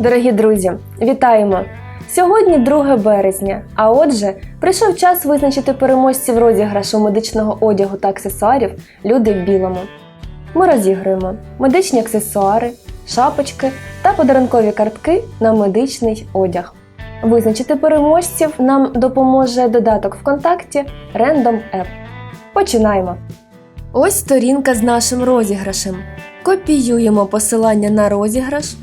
Дорогі друзі, вітаємо! Сьогодні 2 березня, а отже, прийшов час визначити переможців розіграшу медичного одягу та аксесуарів Люди в білому. Ми розігруємо медичні аксесуари, шапочки та подарункові картки на медичний одяг. Визначити переможців нам допоможе додаток ВКонтакті Random App. Починаємо! Ось сторінка з нашим розіграшем. Копіюємо посилання на розіграш.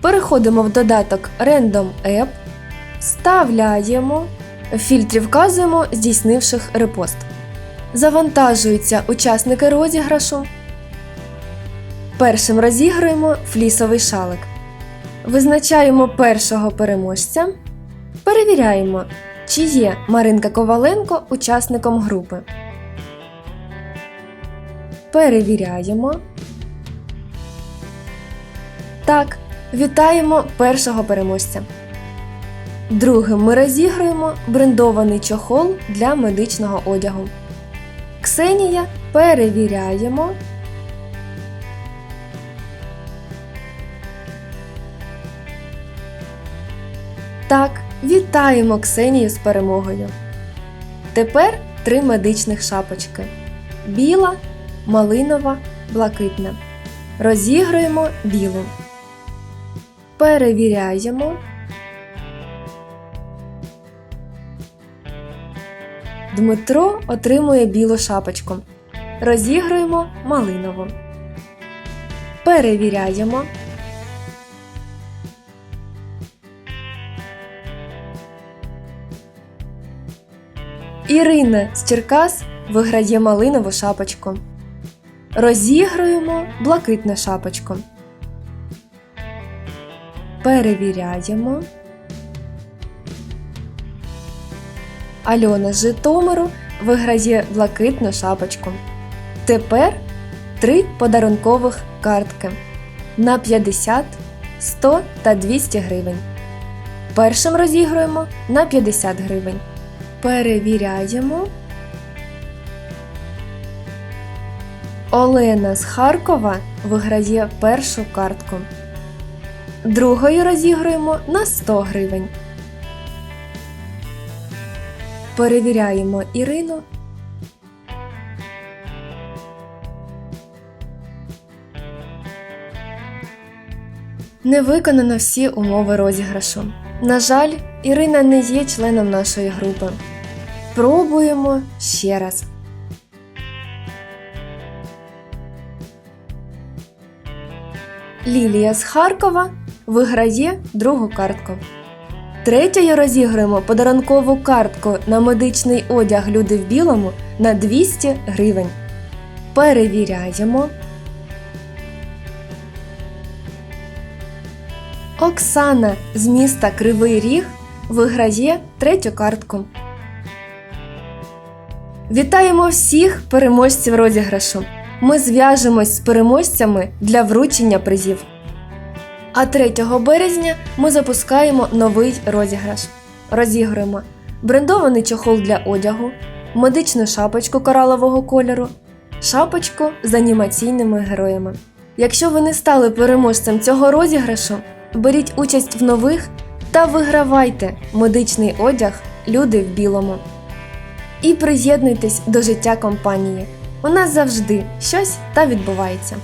Переходимо в додаток Random App, вставляємо, в фільтрі вказуємо здійснивших репост. Завантажуються учасники розіграшу. Першим розігруємо флісовий шалик. Визначаємо першого переможця. Перевіряємо, чи є Маринка Коваленко учасником групи. Перевіряємо. Так, вітаємо першого переможця. Другим ми розігруємо брендований чохол для медичного одягу. Ксенія перевіряємо. Так, вітаємо Ксенію з перемогою. Тепер три медичних шапочки: біла, малинова, блакитна. Розігруємо білу. Перевіряємо. Дмитро отримує білу шапочку. Розігруємо малинову. Перевіряємо. Ірина з Черкас виграє малинову шапочку. Розігруємо блакитну шапочку. Перевіряємо. Альона з Житомиру виграє блакитну шапочку. Тепер три подарункових картки на 50, 100 та 200 гривень. Першим розігруємо на 50 гривень. Перевіряємо. Олена з Харкова виграє першу картку. Другою розігруємо на 100 гривень. Перевіряємо Ірину. Не виконано всі умови розіграшу. На жаль, Ірина не є членом нашої групи. Пробуємо ще раз. Лілія з Харкова виграє другу картку. Третьою розіграємо подарункову картку на медичний одяг Люди в білому на 200 гривень. Перевіряємо. Оксана з міста Кривий Ріг виграє третю картку. Вітаємо всіх переможців розіграшу! Ми зв'яжемось з переможцями для вручення призів. А 3 березня ми запускаємо новий розіграш. Розігруємо брендований чохол для одягу, медичну шапочку коралового кольору, шапочку з анімаційними героями. Якщо ви не стали переможцем цього розіграшу, беріть участь в нових та вигравайте медичний одяг Люди в білому. І приєднуйтесь до життя компанії. У нас завжди щось та відбувається.